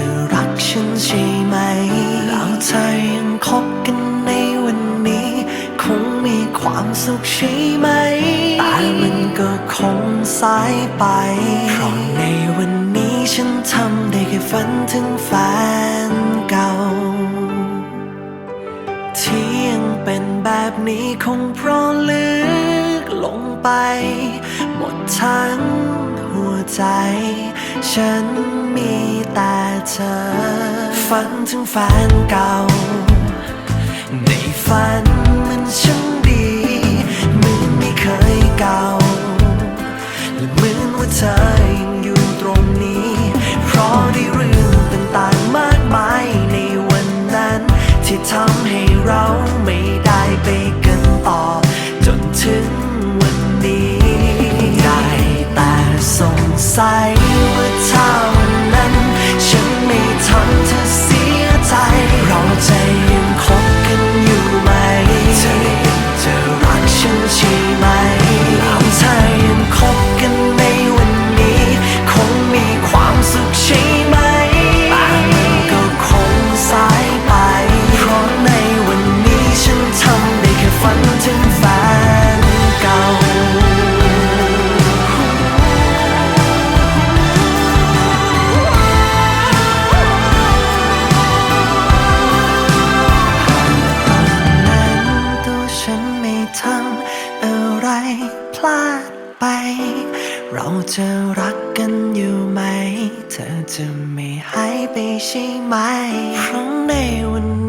ะ ใช่ไหมแต่มันก็คงสายไป เพราะในวันนี้ฉันทำได้แค่ฝันถึงแฟนเก่า ที่ยังเป็นแบบนี้คงเพราะลึกลงไป หมดทั้งหัวใจ ฉันมีแต่เธอ ฝันถึงแฟนเก่า ในฝัน งสั พลาดไป เราจะรักกันอยู่ไหม เธอจะไม่หายไปใช่ไหมเพราะในวันนี้ฉัน